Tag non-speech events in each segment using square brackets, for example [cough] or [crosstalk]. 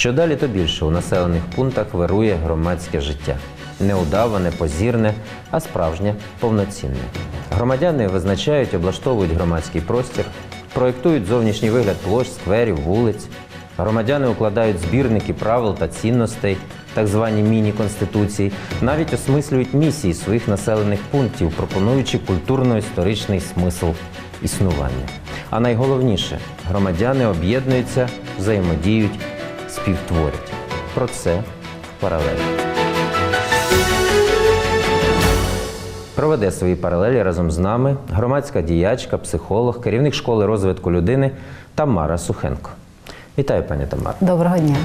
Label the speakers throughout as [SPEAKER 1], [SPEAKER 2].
[SPEAKER 1] Що далі, то більше у населених пунктах вирує громадське життя. неудаване, позірне, а справжнє, повноцінне. Громадяни визначають, облаштовують громадський простір, проєктують зовнішній вигляд площ, скверів, вулиць. Громадяни укладають збірники правил та цінностей, так звані міні-конституції, навіть осмислюють місії своїх населених пунктів, пропонуючи культурно-історичний смисл існування. А найголовніше, громадяни об'єднуються, взаємодіють, співтворять. Про це в паралелі. Проведе свої паралелі разом з нами громадська діячка, психолог, керівник школи розвитку людини Тамара Сухенко. Вітаю, пані Тамара.
[SPEAKER 2] Доброго дня.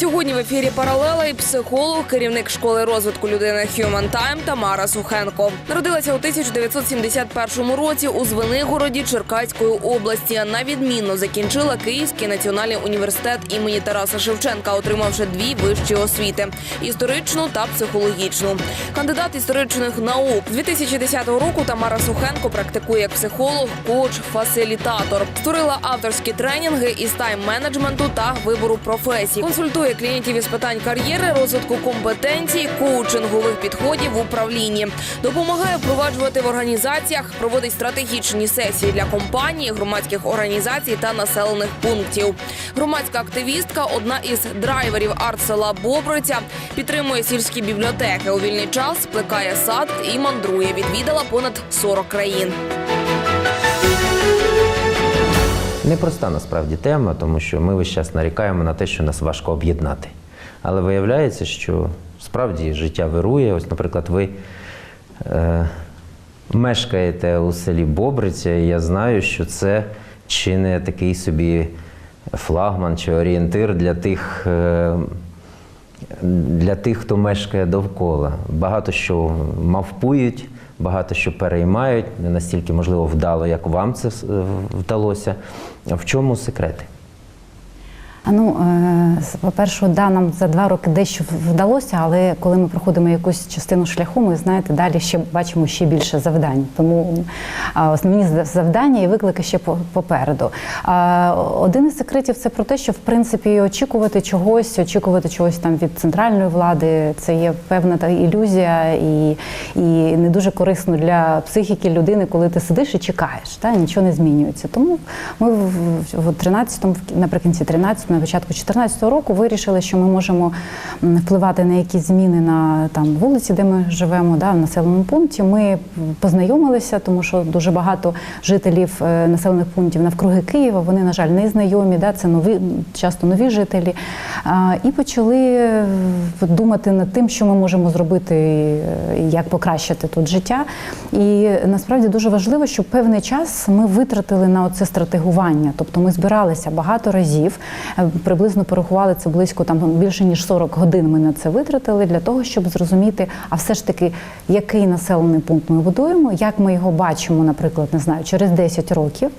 [SPEAKER 3] Сьогодні в ефірі паралела і психолог, керівник школи розвитку людини Human Time Тамара Сухенко. Народилася у 1971 році у Звенигороді Черкаської області. На відмінно закінчила Київський національний університет імені Тараса Шевченка, отримавши дві вищі освіти історичну та психологічну. Кандидат історичних наук з 2010 року Тамара Сухенко практикує як психолог, коуч, фасилітатор. Створила авторські тренінги із тайм-менеджменту та вибору професій. Консультує клієнтів із питань кар'єри, розвитку компетенцій, коучингових підходів в управлінні. Допомагає впроваджувати в організаціях, проводить стратегічні сесії для компаній, громадських організацій та населених пунктів. Громадська активістка, одна із драйверів арт-села Бобриця, підтримує сільські бібліотеки. У вільний час плекає сад і мандрує. Відвідала понад 40 країн.
[SPEAKER 1] Непроста насправді тема, тому що ми весь час нарікаємо на те, що нас важко об'єднати. Але виявляється, що справді життя вирує. Ось, наприклад, ви е, мешкаєте у селі Бобриця, і я знаю, що це чи не такий собі флагман чи орієнтир для тих. Е, для тих, хто мешкає довкола. Багато що мавпують, багато що переймають, не настільки, можливо, вдало, як вам це е, вдалося. В чому секрети?
[SPEAKER 2] Ну, е, по-перше, да, нам за два роки дещо вдалося, але коли ми проходимо якусь частину шляху, ми знаєте, далі ще бачимо ще більше завдань. Тому основні завдання і виклики ще попереду. Один із секретів це про те, що в принципі очікувати чогось, очікувати чогось там від центральної влади, це є певна та ілюзія і, і не дуже корисно для психіки людини, коли ти сидиш і чекаєш, та нічого не змінюється. Тому ми в, в, в 13-му, наприкінці 13-го, на початку 14-го року вирішили, що ми можемо впливати на якісь зміни на там вулиці, де ми живемо, да, в населеному пункті. Ми познайомилися, тому що дуже багато жителів е, населених пунктів навкруги Києва. Вони, на жаль, не знайомі, да, це нові, часто нові жителі. А, і почали е, думати над тим, що ми можемо зробити, е, як покращити тут життя. І насправді дуже важливо, щоб певний час ми витратили на оце стратегування. Тобто ми збиралися багато разів, приблизно порахували це близько там більше ніж 40 годин. Ми на це витратили для того, щоб зрозуміти, а все ж таки, який населений пункт ми будуємо, як ми його бачимо, наприклад, не знаю, через 10 років.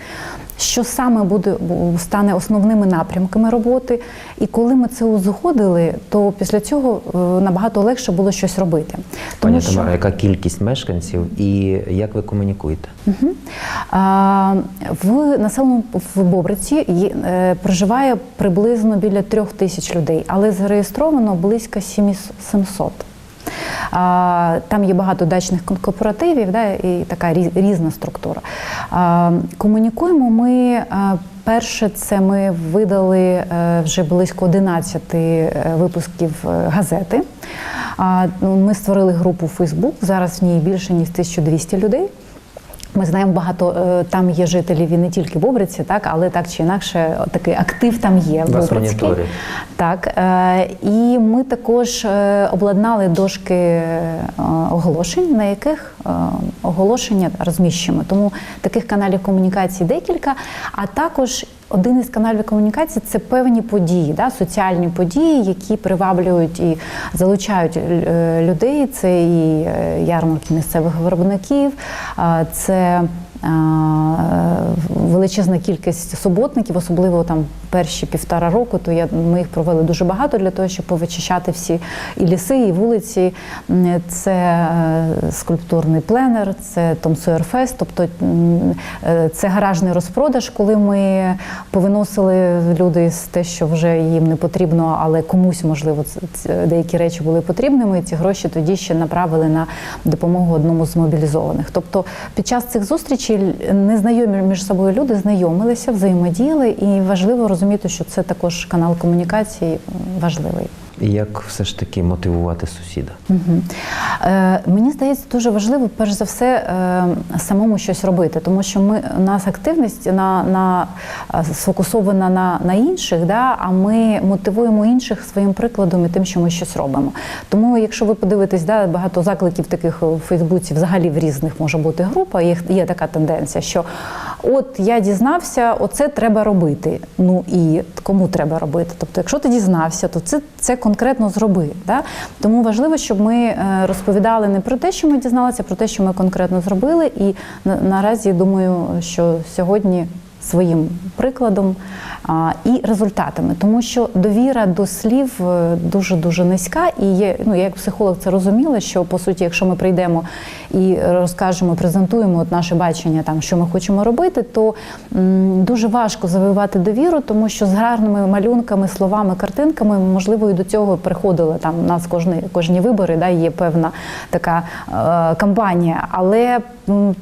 [SPEAKER 2] Що саме буде стане основними напрямками роботи, і коли ми це узгодили, то після цього е, набагато легше було щось робити.
[SPEAKER 1] Пані Тамара, яка кількість мешканців і як ви комунікуєте?
[SPEAKER 2] Мгм. А, В населеному в Бобриці є- е, проживає приблизно біля трьох тисяч людей, але зареєстровано близько 700. Там є багато дачних кооперативів, да, і така різна структура. Комунікуємо ми. Перше, це ми видали е, вже близько 11 е, випусків е, газети. Ну, Ми створили групу Фейсбук. Зараз в ній більше ніж 1200 людей. Ми знаємо багато е, там є жителів і не тільки в Бобриці, так але так чи інакше, такий актив там є.
[SPEAKER 1] в
[SPEAKER 2] Бобрицький. Так е, і ми також е, обладнали дошки оголошень, на яких оголошення розміщуємо. Тому таких каналів комунікації декілька, а також. Один із каналів комунікації це певні події, да, соціальні події, які приваблюють і залучають е, людей. Це і е, ярмарки місцевих виробників, це величезна кількість суботників, особливо там перші півтора року, то я, ми їх провели дуже багато для того, щоб повичищати всі і ліси, і вулиці. Це е, скульптурний пленер, це Том Фест, тобто е, це гаражний розпродаж, коли ми повиносили люди з те, що вже їм не потрібно, але комусь можливо деякі речі були потрібними. і Ці гроші тоді ще направили на допомогу одному з мобілізованих. Тобто під час цих зустрічей незнайомі між собою люди знайомилися, взаємодіяли, і важливо розуміти, що це також канал комунікації важливий.
[SPEAKER 1] Як все ж таки мотивувати сусіда?
[SPEAKER 2] Мгм. Е, мені здається, дуже важливо, перш за все, е, самому щось робити, тому що ми у нас активність на, на е, сфокусована на, на інших, да, а ми мотивуємо інших своїм прикладом і тим, що ми щось робимо. Тому, якщо ви подивитесь, да, багато закликів таких у Фейсбуці, взагалі в різних може бути група. Є, є така тенденція, що от я дізнався, оце треба робити. Ну і кому треба робити? Тобто, якщо ти дізнався, то це, це конкретно зробив. Да? Тому важливо, щоб ми е, розповідали не про те, що ми дізналися, а про те, що ми конкретно зробили. І на, наразі думаю, що сьогодні своїм прикладом і результатами, тому що довіра до слів дуже дуже низька. І є, ну я як психолог це розуміла, що по суті, якщо ми прийдемо і розкажемо, презентуємо от наше бачення, там що ми хочемо робити, то м, дуже важко завоювати довіру, тому що з гарними малюнками, словами, картинками, можливо, і до цього приходили там у нас кожні, кожні вибори, да, є певна така е, кампанія. Але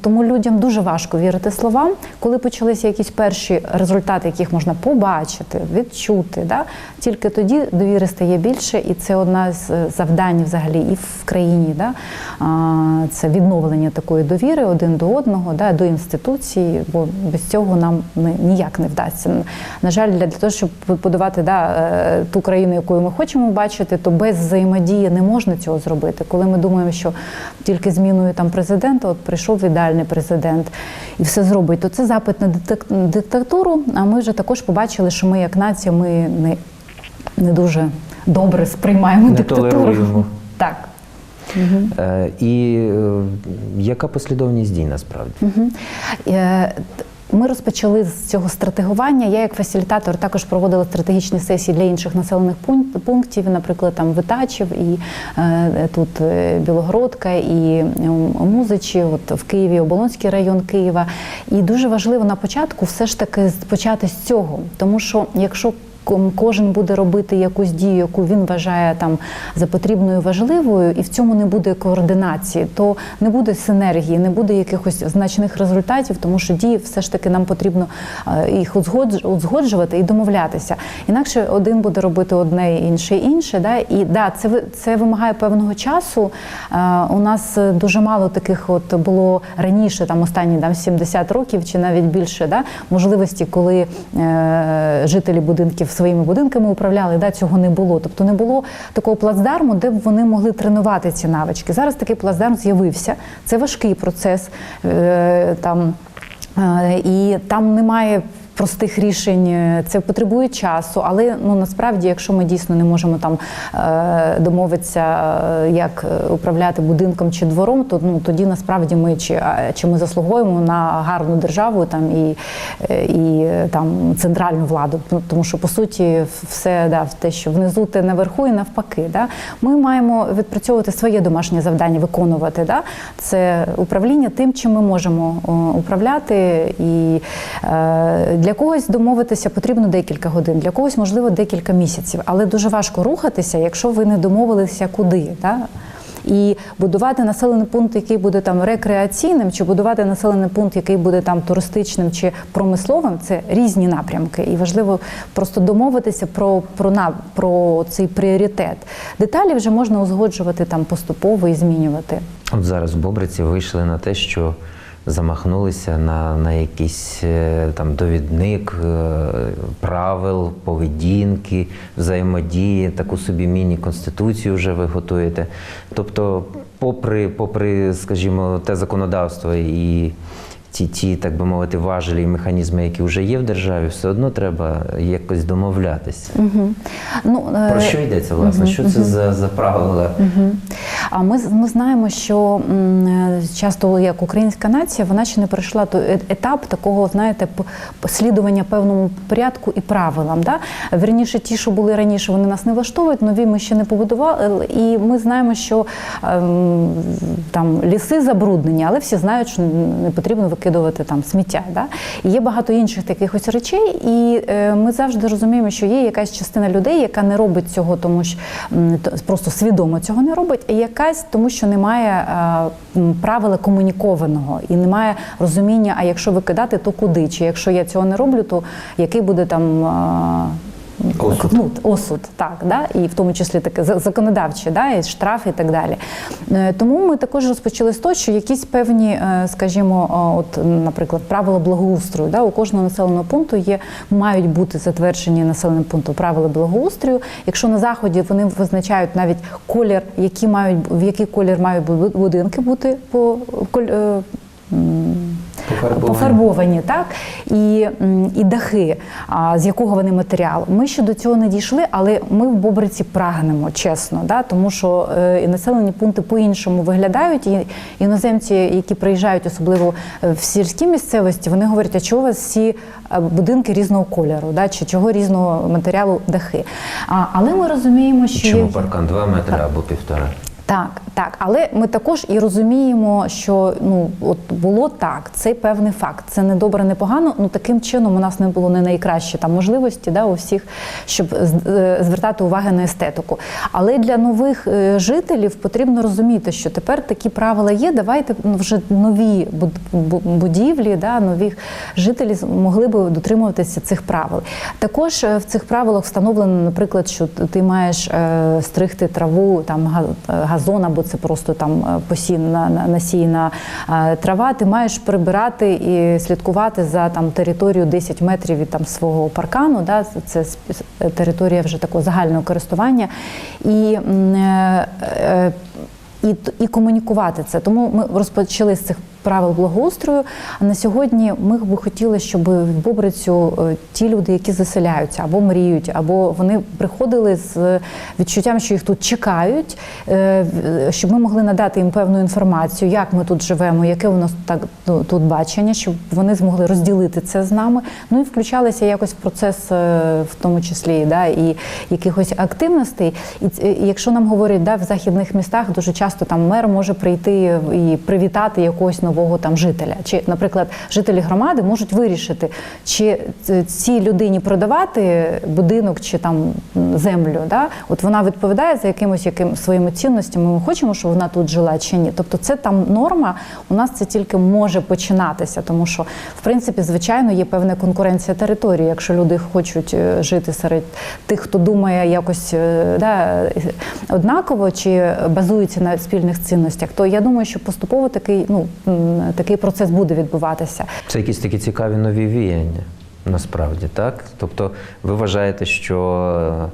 [SPEAKER 2] тому людям дуже важко вірити словам, коли почалися якісь перші результати, яких можна побачити, відчути. Да? Тільки тоді довіри стає більше, і це одна з е, завдань взагалі і в країні. Да? Це відновлення такої довіри один до одного, да, до інституції, бо без цього нам ніяк не вдасться. На жаль, для, того, щоб побудувати да, е, ту країну, яку ми хочемо бачити, то без взаємодії не можна цього зробити. Коли ми думаємо, що тільки зміною там президента, от прийшов ідеальний президент і все зробить, то це запит на диктатуру. А ми вже також побачили, що ми як нація ми не, не дуже добре сприймаємо
[SPEAKER 1] Не
[SPEAKER 2] диктатуру.
[SPEAKER 1] толеруємо. [laughs]
[SPEAKER 2] Так.
[SPEAKER 1] Е, і е, яка послідовність дій насправді?
[SPEAKER 2] Угу. Е, Ми розпочали з цього стратегування. Я як фасилітатор також проводила стратегічні сесії для інших населених пун- пунктів, наприклад, там Витачів і е, тут е, Білогородка, і Музичі, от в Києві, Оболонський район Києва. І дуже важливо на початку все ж таки почати з цього, тому що якщо Кожен буде робити якусь дію, яку він вважає там за потрібною важливою, і в цьому не буде координації, то не буде синергії, не буде якихось значних результатів, тому що дії все ж таки нам потрібно е, їх узгодж- узгоджувати і домовлятися. Інакше один буде робити одне, інший інше. Да? І да, це це вимагає певного часу. Е, У нас е, дуже мало таких от було раніше, там останні там 70 років чи навіть більше, да, можливості, коли е, жителі будинків своїми будинками управляли. Да, цього не було. Тобто не було такого плацдарму, де б вони могли тренувати ці навички. Зараз такий плацдарм з'явився. Це важкий процес. Е, там, е, і там немає. Простих рішень е, це потребує часу, але ну насправді, якщо ми дійсно не можемо там е, домовитися, е, як управляти будинком чи двором, то ну тоді насправді ми чи, чи ми заслуговуємо на гарну державу там і, і там центральну владу. Ну, Тому що по суті все да, те, що внизу, те наверху, і навпаки. Да? Ми маємо відпрацьовувати своє домашнє завдання, виконувати. Да? Це управління тим, чим ми можемо управляти. І е, для когось домовитися потрібно декілька годин, для когось можливо декілька місяців. Але дуже важко рухатися, якщо ви не домовилися куди. Да? І будувати населений пункт, який буде там рекреаційним, чи будувати населений пункт, який буде там туристичним чи промисловим, це різні напрямки. І важливо просто домовитися про, про, на, про цей пріоритет. Деталі вже можна узгоджувати там поступово і змінювати.
[SPEAKER 1] От зараз в Бобриці вийшли на те, що замахнулися на, на якийсь е, там довідник е, правил, поведінки, взаємодії, таку собі міні-конституцію вже ви готуєте. Тобто, попри, попри, скажімо, те законодавство і ті, ті, так би мовити, важелі і механізми, які вже є в державі, все одно треба якось домовлятися.
[SPEAKER 2] Угу. Ну, е,
[SPEAKER 1] Про що йдеться, власне? Що це за, за правила?
[SPEAKER 2] А ми, ми знаємо, що м, е, часто як українська нація, вона ще не пройшла той е- етап такого, знаєте, п- п- слідування певному порядку і правилам. Да? Верніше, ті, що були раніше, вони нас не влаштовують, нові ми ще не побудували. І ми знаємо, що ем, там ліси забруднені, але всі знають, що не потрібно викидувати там сміття. Да? І є багато інших таких ось речей, і е, ми завжди розуміємо, що є якась частина людей, яка не робить цього, тому що то- просто свідомо цього не робить, і якась тому, що немає е, правила комунікованого і немає розуміння, а якщо викидати, то куди? Чи якщо я цього не роблю, то який буде там. Е,
[SPEAKER 1] Осуд.
[SPEAKER 2] Ну, осуд, так, да? і в тому числі таке законодавче, да? і штраф і так далі. Е, Тому ми також розпочали з того, що якісь певні, е, скажімо, от, наприклад, правила благоустрою. Да? У кожного населеного пункту є, мають бути затверджені населеним пунктом правила благоустрою. Якщо на заході вони визначають навіть колір, які мають, в який колір мають бу- будинки бути по коль- е, пофарбовані, так і, і дахи, а, з якого вони матеріалу. Ми ще до цього не дійшли, але ми в Бобриці прагнемо, чесно, да, тому що е, і населені пункти по-іншому виглядають. І іноземці, які приїжджають, особливо е, в сільській місцевості, вони говорять, а чого у вас всі е, будинки різного кольору, да, чи чого різного матеріалу дахи. А, але ми розуміємо, що
[SPEAKER 1] Чому
[SPEAKER 2] є-
[SPEAKER 1] паркан 2 метри або півтора?
[SPEAKER 2] так, так, але ми також і розуміємо, що ну от було так, це певний факт. Це не добре, не погано. Ну таким чином у нас не було не найкращі там можливості, да, у всіх, щоб е, звертати увагу на естетику. Але для нових е, жителів потрібно розуміти, що тепер такі правила є. Давайте ну, вже нові будівлі, да, нових жителів могли би дотримуватися цих правил. Також е, в цих правилах встановлено, наприклад, що ти маєш стригти траву, там газон, або це просто там е, посіяна насіяна е, трава. Ти маєш прибирати і слідкувати за там територію 10 метрів від там свого паркану. Да, це територія вже такого загального користування. І е, і, і комунікувати це. Тому ми розпочали з цих правил благоустрою. А на сьогодні ми б хотіли, щоб в Бобрицю е, ті люди, які заселяються або мріють, або вони приходили з відчуттям, що їх тут чекають, е, щоб ми могли надати їм певну інформацію, як ми тут живемо, яке у нас так ну, тут бачення, щоб вони змогли розділити це з нами. Ну і включалися якось в процес, е, в тому числі, да, і якихось активностей. І, якщо нам говорять, да, в західних містах дуже часто там мер може прийти і привітати якогось нового там жителя. Чи, наприклад, жителі громади можуть вирішити, чи цій людині продавати будинок чи там землю. Да? От вона відповідає за якимось яким своїми цінностями. Ми хочемо, щоб вона тут жила чи ні. Тобто, це там норма. У нас це тільки може починатися, тому що в принципі, звичайно, є певна конкуренція території. Якщо люди хочуть е, жити серед тих, хто думає якось е, да, однаково чи базується на спільних цінностях, то я думаю, що поступово такий, ну такий процес буде відбуватися.
[SPEAKER 1] Це якісь такі цікаві нові віяння, насправді, так? Тобто, ви вважаєте, що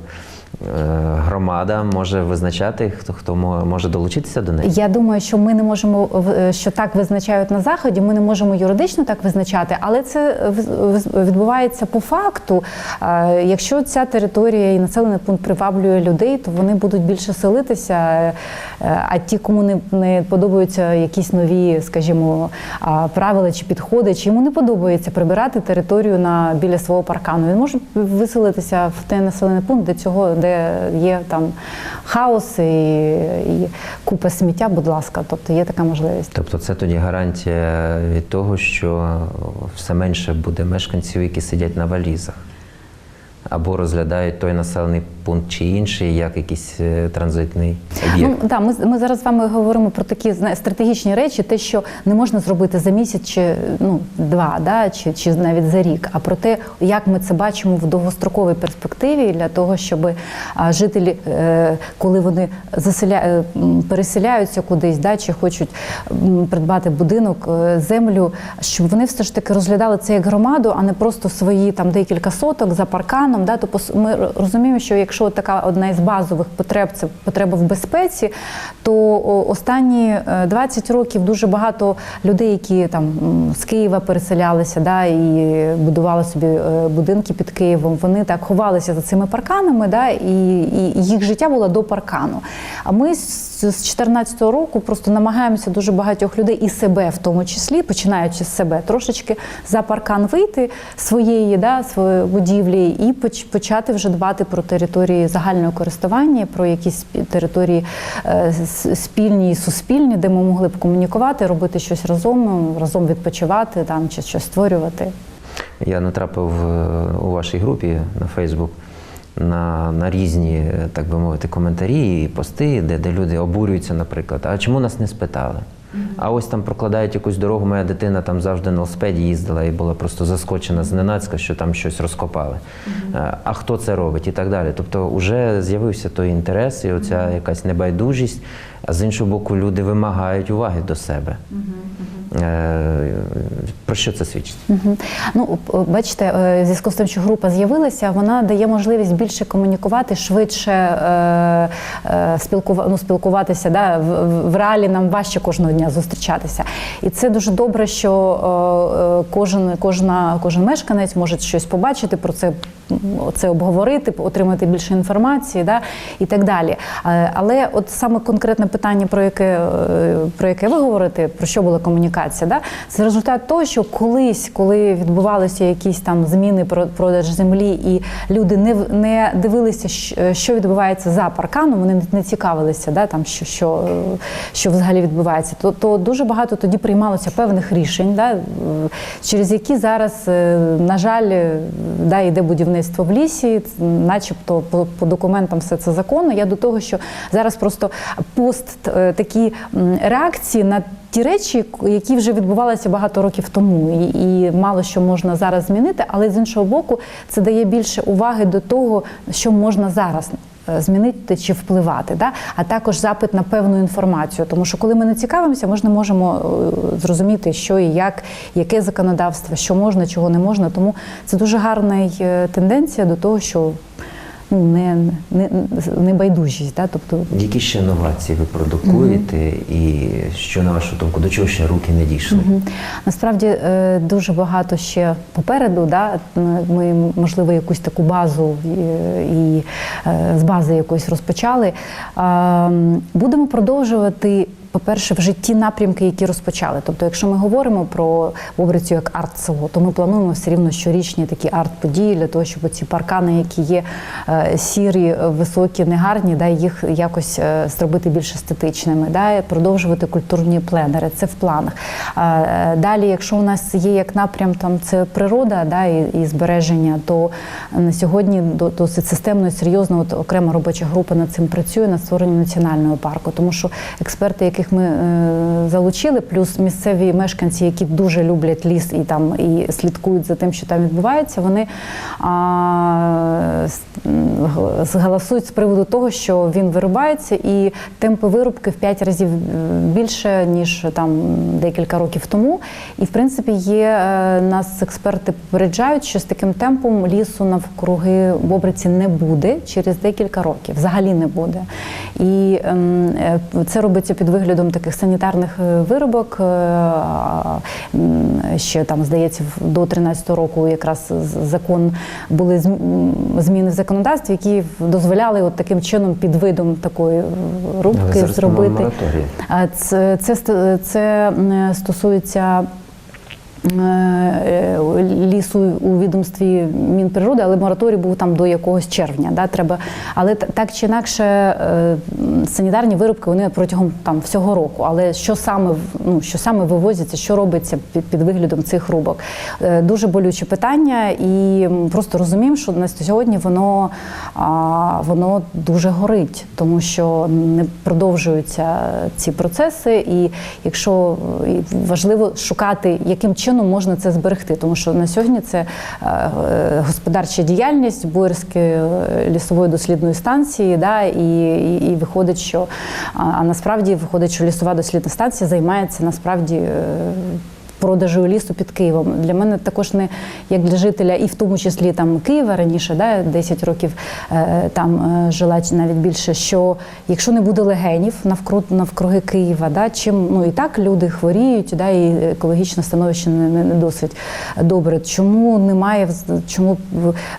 [SPEAKER 1] громада може визначати, хто хто може долучитися до неї?
[SPEAKER 2] Я думаю, що ми не можемо в- що так визначають на заході. Ми не можемо юридично так визначати, але це відбувається по факту. Е, Якщо ця територія і населений пункт приваблює людей, то вони будуть більше селитися. е, А ті, кому не, не подобаються якісь нові, скажімо, правила чи підходи, чи йому не подобається прибирати територію на біля свого паркану. Він може виселитися в той населений пункт, де цього де є там хаос і, і купа сміття, будь ласка. Тобто є така можливість.
[SPEAKER 1] Тобто це тоді гарантія від того, що все менше буде мешканців, які сидять на валізах. Або розглядають той населений пункт чи інший, як якийсь е, транзитний об'єкт.
[SPEAKER 2] Ну да, ми, ми зараз з вами говоримо про такі зна- стратегічні речі, те, що не можна зробити за місяць чи ну два, да, чи, чи навіть за рік, а про те, як ми це бачимо в довгостроковій перспективі для того, щоб жителі, е, коли вони заселя... е, переселяються кудись, да, чи хочуть придбати будинок, землю, щоб вони все ж таки розглядали це як громаду, а не просто свої там декілька соток за парканом. Да, то ми розуміємо, що якщо така одна із базових потреб це потреба в безпеці, то останні е, 20 років дуже багато людей, які там з Києва переселялися, да, і будували собі е, будинки під Києвом. Вони так ховалися за цими парканами, да, і, і їх життя було до паркану. А ми з 2014 року просто намагаємося дуже багатьох людей і себе в тому числі, починаючи з себе, трошечки за паркан вийти своєї да, своєї будівлі і почати вже дбати про території загального користування, про якісь території е, спільні і суспільні, де ми могли б комунікувати, робити щось разом, разом відпочивати там чи щось створювати.
[SPEAKER 1] Я натрапив е, у вашій групі на Фейсбук на, на різні, так би мовити, коментарі і пости, де, де люди обурюються, наприклад, а чому нас не спитали? А ось там прокладають якусь дорогу, моя дитина там завжди на велосипеді їздила і була просто заскочена зненацька, що там щось розкопали. Е, А хто це робить і так далі. Тобто вже з'явився той інтерес і оця якась небайдужість, а з іншого боку, люди вимагають уваги до себе. Е, Про що це свідчить?
[SPEAKER 2] Мгм. Ну, бачите, е, в зв'язку з тим, що група з'явилася, вона дає можливість більше комунікувати, швидше е, е, ну, спілкуватися. Да? В, в- реалі нам важче кожного дня зустрічатися. І це дуже добре, що е, е, кожен, кожна, кожен мешканець може щось побачити, про це, це обговорити, отримати більше інформації да? і так далі. Е, Але от саме конкретне питання, про яке, е, про яке ви говорите, про що була комунікація, да? це результат того, що колись, коли відбувалися якісь там зміни про продаж землі, і люди не, не дивилися, що відбувається за парканом, вони не- цікавилися, да? там, що, що, е, що взагалі відбувається, то, то дуже багато тоді приймалося певних рішень, да? е, через які зараз, е, на жаль, е, да, йде будівництво в лісі, начебто по, по документам все це законно. Я до того, що зараз просто пост е, такі реакції на ті речі, які вже відбувалися багато років тому, і, і мало що можна зараз змінити, але з іншого боку, це дає більше уваги до того, що можна зараз. е, Змінити чи впливати, да? а також запит на певну інформацію. Тому що коли ми не цікавимося, ми ж не можемо е, зрозуміти, що і як, яке законодавство, що можна, чого не можна. Тому це дуже гарна е, тенденція до того, що ну, не, не, не байдужість. Да? Тобто
[SPEAKER 1] Які ще новації ви продукуєте, і що на вашу думку, до чого ще руки не дійшли?
[SPEAKER 2] Мгм. Насправді е, дуже багато ще попереду. Да? Ми, можливо, якусь таку базу і, е, з бази якоїсь розпочали. Будемо продовжувати. По-перше, в житті напрямки, які розпочали. Тобто, якщо ми говоримо про Бобрицю як арт-село, то ми плануємо все рівно щорічні такі арт-події для того, щоб ці паркани, які є е, сірі, високі, негарні, да, їх якось е, зробити більш естетичними, да, продовжувати культурні пленери. Це в планах. Е, Далі, якщо у нас є як напрям там це природа да, і, і збереження, то на сьогодні досить системно і серйозно от окрема робоча група над цим працює над створенням національного парку, тому що експерти, яких ми е, залучили, плюс місцеві мешканці, які дуже люблять ліс і там і слідкують за тим, що там відбувається, вони а, зголосують з приводу того, що він вирубається, і темпи вирубки в 5 разів е, більше ніж там декілька років тому. І в принципі є е, нас експерти попереджають, що з таким темпом лісу навкруги Бобриці не буде через декілька років. Взагалі не буде. І ем, це робиться під виглядом таких санітарних е, виробок. Е, Ще там здається, до 13-го року якраз закон були зміни в законодавстві, які дозволяли от таким чином під видом такої е, рубки зробити. А Це, це, це стосується лісу у відомстві Мінприроди, але мораторій був там до якогось червня. Да, треба. Але так чи інакше е, санітарні виробки вони протягом там всього року. Але що саме ну, що саме вивозиться, що робиться під, виглядом цих рубок? Е, Дуже болюче питання, і просто розуміємо, що на сьогодні воно, воно дуже горить, тому що не продовжуються ці процеси, і якщо е, важливо шукати, яким чином можна це зберегти, тому що на сьогодні це е, е, господарча діяльність Боярської е, лісової дослідної станції, да, і, і, і виходить, що а, насправді виходить, що лісова дослідна станція займається насправді. Продажу лісу під Києвом. Для мене також не як для жителя, і в тому числі там Києва раніше, да, 10 років е, там е, жила навіть більше. Що якщо не буде легенів навкруг навкруги Києва, да, чим ну і так люди хворіють, да, і екологічне становище не, не, не досить добре. Чому немає чому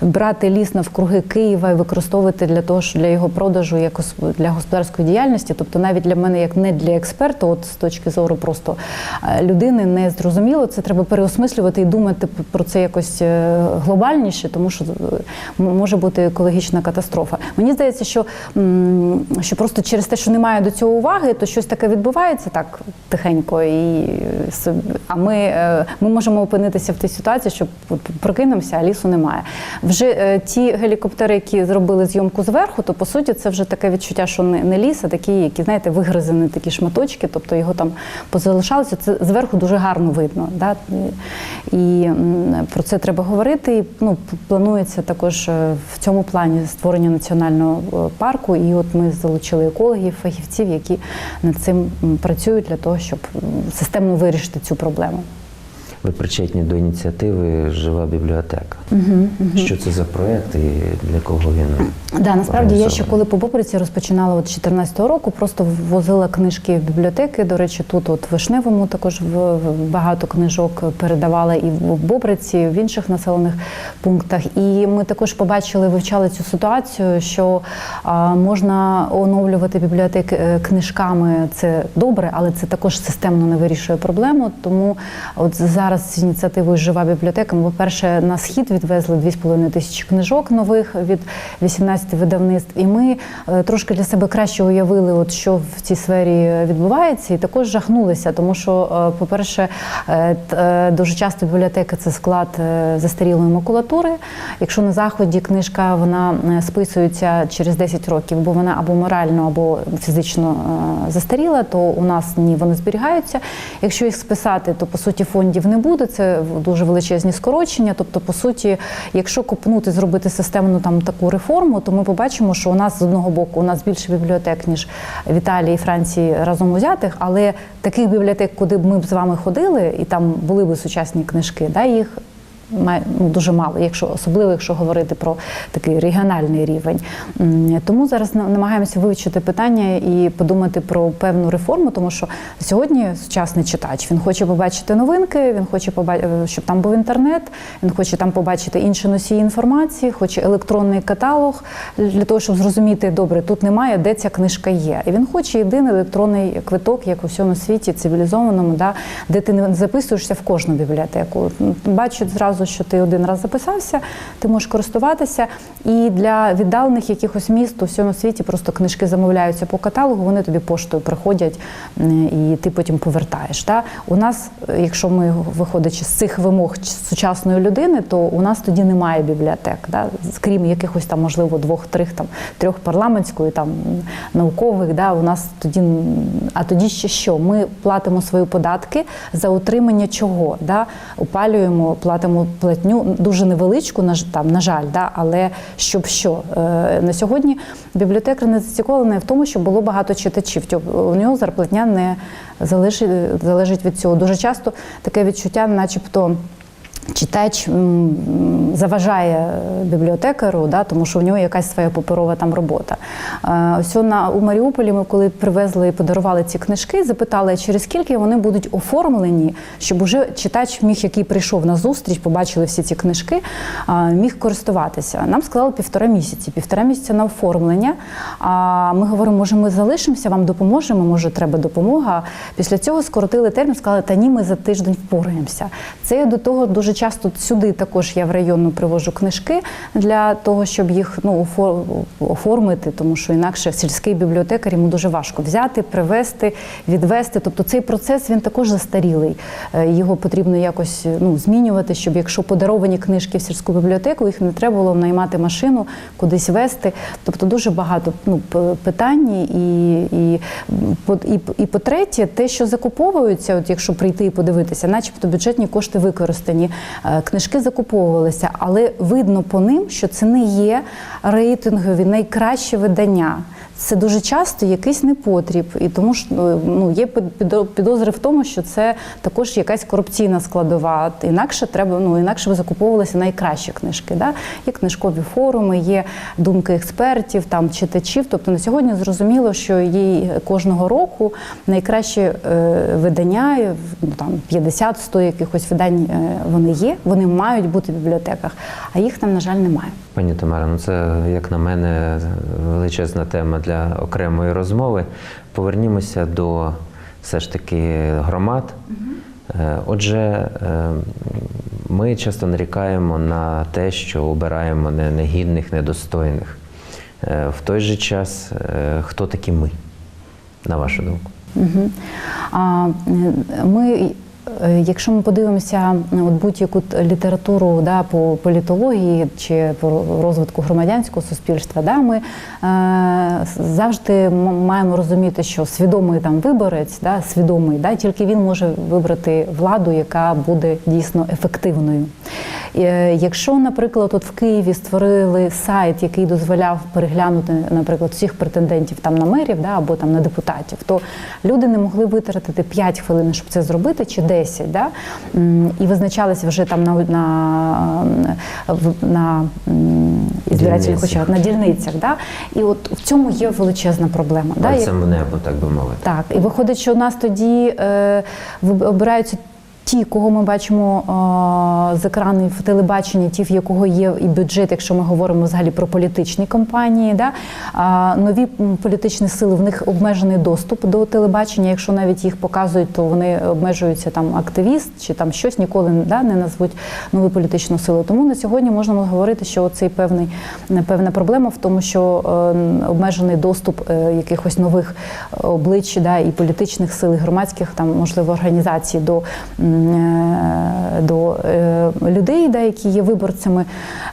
[SPEAKER 2] брати ліс навкруги Києва і використовувати для того, що для його продажу як для господарської діяльності? Тобто, навіть для мене, як не для експерта, от з точки зору просто е, людини, не зрозуміло. Це треба переосмислювати і думати про це якось е, глобальніше, тому що е, може бути екологічна катастрофа. Мені здається, що, що просто через те, що немає до цього уваги, то щось таке відбувається так тихенько. І, е, а ми, ми можемо опинитися в тій ситуації, що прокинемося, а лісу немає. Вже ті гелікоптери, які зробили зйомку зверху, то по суті це вже таке відчуття, що не, ліс, а такі, які знаєте, вигризані такі шматочки, тобто його там позалишалося. Це зверху дуже гарно видно. Да? І, про це треба говорити. І, ну, планується також е, в цьому плані створення національного е, парку. І от ми залучили екологів, фахівців, які над цим працюють для того, щоб системно вирішити цю проблему.
[SPEAKER 1] Ви причетні до ініціативи Жива бібліотека. Що це за проєкт і для кого він?
[SPEAKER 2] Да, насправді я ще коли по Бобриці розпочинала от 14-го року, просто возила книжки в бібліотеки. До речі, тут от в Вишневому також в- багато книжок передавала і в Бобриці, в інших населених пунктах. І ми також побачили, вивчали цю ситуацію, що а, можна оновлювати бібліотеки е, книжками. Це добре, але це також системно не вирішує проблему. Тому от зараз з ініціативою Жива бібліотека ми, по-перше, на схід відвезли 2,5 тисячі книжок нових від 18 видавництв. І ми е, трошки для себе краще уявили, от що в цій сфері відбувається, і також жахнулися, тому що, е, по-перше, е, дуже часто бібліотека це склад застарілої макулатури. Якщо на заході книжка вона списується через 10 років, бо вона або морально, або фізично застаріла, то у нас ні, вони зберігаються. Якщо їх списати, то по суті фондів не буде. Це дуже величезні скорочення. Тобто, по суті, якщо копнути, зробити системну там таку реформу, то ми побачимо, що у нас з одного боку у нас більше бібліотек ніж в Італії і Франції разом узятих, але таких бібліотек, куди б ми б з вами ходили, і там були б сучасні книжки, да, їх ну, дуже мало, якщо особливо якщо говорити про такий регіональний рівень. Тому зараз на- намагаємося вивчити питання і подумати про певну реформу, тому що сьогодні сучасний читач він хоче побачити новинки, він хоче побачити, щоб там був інтернет, він хоче там побачити інші носії інформації, хоче електронний каталог для того, щоб зрозуміти, добре, тут немає, де ця книжка є. І він хоче єдиний електронний квиток, як у всьому світі цивілізованому, да, де ти не записуєшся в кожну бібліотеку. Бачать зразу, що ти один раз записався, ти можеш користуватися. І для віддалених якихось міст у всьому світі просто книжки замовляються по каталогу, вони тобі поштою приходять і ти потім повертаєш. Да? У нас, е, якщо ми виходячи з цих вимог сучасної людини, то у нас тоді немає бібліотек, да? крім якихось там, можливо, двох-трьох там трьох парламентської, там наукових. Да? У нас тоді а тоді ще що? Ми платимо свої податки за утримання чого? Да? Опалюємо, платимо платню дуже невеличку, на там, на жаль, да? але щоб що? Е, На сьогодні бібліотека не зацікавлена в тому, щоб було багато читачів. У нього зарплатня не залежить від цього. Дуже часто таке відчуття, начебто. Читач заважає бібліотекару, да, тому що в нього якась своя паперова там робота. Е, Ось на у Маріуполі ми коли привезли і подарували ці книжки, запитали, через скільки вони будуть оформлені, щоб уже читач міг, який прийшов на зустріч, побачили всі ці книжки, міг користуватися. Нам сказали півтора місяці. Півтора місяця на оформлення. А ми говоримо, може, ми залишимося, вам допоможемо, може, треба допомога. Після цього скоротили термін, сказали, та ні, ми за тиждень впораємося. Це до того дуже часто сюди також я в районну привожу книжки для того, щоб їх ну, оформити, тому що інакше сільський бібліотекар йому дуже важко взяти, привезти, відвести. Тобто цей процес він також застарілий. Е, Його потрібно якось ну, змінювати, щоб якщо подаровані книжки в сільську бібліотеку, їх не треба було наймати машину, кудись вести. Тобто дуже багато ну, питань. І, і, і, і по-третє, те, що закуповуються, от якщо прийти і подивитися, начебто бюджетні кошти використані, книжки закуповувалися, але видно по ним, що це не є рейтингові найкращі видання. Це дуже часто якийсь непотріб, і тому ж ну є підо- підозри в тому, що це також якась корупційна складова. Інакше треба, ну інакше ви закуповувалися найкращі книжки. Да? Є книжкові форуми, є думки експертів, там читачів. Тобто на сьогодні зрозуміло, що є кожного року найкращі е, видання, ну, там 50-100 якихось видань е, вони є, вони мають бути в бібліотеках, а їх там, на жаль, немає.
[SPEAKER 1] Пані Тамара, ну це, як на мене, величезна тема для окремої розмови. Повернімося до все ж таки громад. Е, Отже, е, ми часто нарікаємо на те, що обираємо не негідних, недостойних. Е, В той же час, хто такі ми, на вашу думку?
[SPEAKER 2] Угу. А, ми, якщо ми подивимося на от будь-яку літературу да, по політології чи по розвитку громадянського суспільства, да, ми е, завжди маємо розуміти, що свідомий там виборець, да, свідомий, да, тільки він може вибрати владу, яка буде дійсно ефективною. Е, Якщо, наприклад, от в Києві створили сайт, який дозволяв переглянути, наприклад, всіх претендентів там на мерів да, або там на депутатів, то люди не могли витратити 5 хвилин, щоб це зробити, чи 10, да? І визначалися вже там на, на, на, м, ізбирательних очах, на дільницях. Да? І от в цьому є величезна проблема. Да? Як-
[SPEAKER 1] в небо, так би мовити.
[SPEAKER 2] так, і виходить, що у нас тоді е, обираються ті, кого ми бачимо е, з екранів телебаченні, ті, в якого є і бюджет, якщо ми говоримо взагалі про політичні кампанії. Да? Нові політичні сили, в них обмежений доступ до телебачення. Якщо навіть їх показують, то вони обмежуються там активіст чи там щось ніколи да, не назвуть нову політичну силу. Тому на сьогодні можна говорити, що цей певний певна проблема в тому, що е, обмежений доступ е, якихось нових облич да, і політичних сил, і громадських там можливо організацій до, е, до е, людей, да, які є виборцями.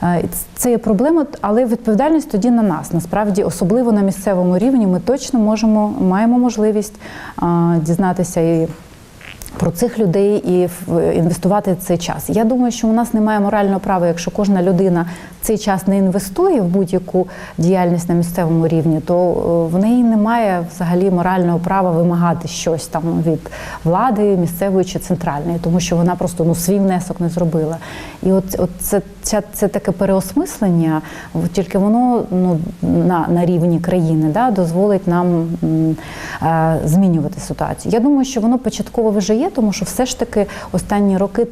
[SPEAKER 2] Е, Це є проблема, але відповідальність тоді на нас. Насправді, особливо на місцевому рівні, ми точно можемо маємо можливість е, дізнатися і про цих людей і інвестувати цей час. Я думаю, що у нас немає морального права, якщо кожна людина цей час не інвестує в будь-яку діяльність на місцевому рівні, то е, в неї немає взагалі морального права вимагати щось там від влади місцевої чи центральної, тому що вона просто ну свій внесок не зробила. І от, от це, це, це таке переосмислення, тільки воно ну на, на рівні країни да, дозволить нам е, змінювати ситуацію. Я думаю, що воно початково вже є, тому що все ж таки останні роки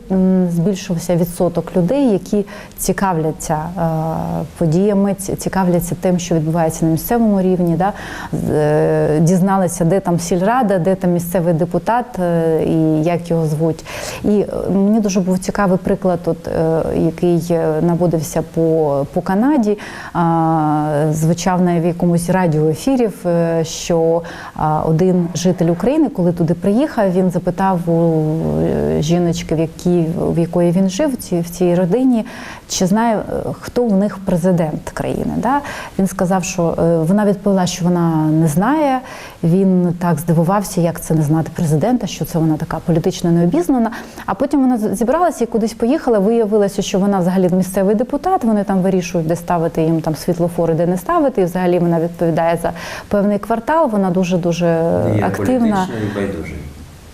[SPEAKER 2] збільшився відсоток людей, які цікавляться е, подіями, цікавляться тим, що відбувається на місцевому рівні, да, е, дізналися, де там сільрада, де там місцевий депутат е, і як його звуть. І е, мені дуже був цікавий приклад, от, е, який наводився по, по Канаді, звучав на якомусь радіоефірі, е, що один житель України, коли туди приїхав, він запитав у е, жіночки, в, якій, в якої він жив, в цій, родині, чи знає, е, хто в них президент країни. Да? Він сказав, що вона відповіла, що вона не знає. Він так здивувався, як це не знати президента, що це вона така політично необізнана. А потім вона зібралася і кудись поїхала. Виявилося, що вона взагалі місцевий депутат. Вони там вирішують, де ставити їм там світлофори, де не ставити. І взагалі вона відповідає за певний квартал. Вона дуже дуже активна.
[SPEAKER 1] і байдужий.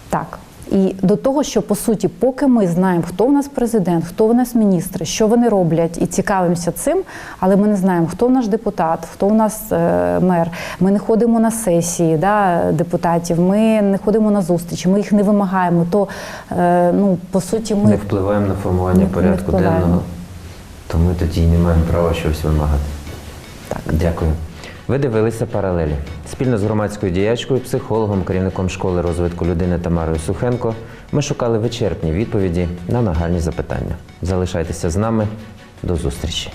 [SPEAKER 2] Так. І до того, що по суті, поки ми знаємо, хто у нас президент, хто у нас міністри, що вони роблять, і цікавимося цим, але ми не знаємо, хто наш депутат, хто у нас е, мер. Ми не ходимо на сесії да, депутатів, ми не ходимо на зустрічі, ми їх не вимагаємо. То е, ну по суті, ми
[SPEAKER 1] Не впливаємо на формування
[SPEAKER 2] Не- не
[SPEAKER 1] порядку
[SPEAKER 2] впливаємо.
[SPEAKER 1] денного, то ми тоді не маємо права щось вимагати.
[SPEAKER 2] Так.
[SPEAKER 1] Дякую. Ви дивилися паралелі. Спільно з громадською діячкою, психологом, керівником школи розвитку людини Тамарою Сухенко ми шукали вичерпні відповіді на нагальні запитання. Залишайтеся з нами. До зустрічі.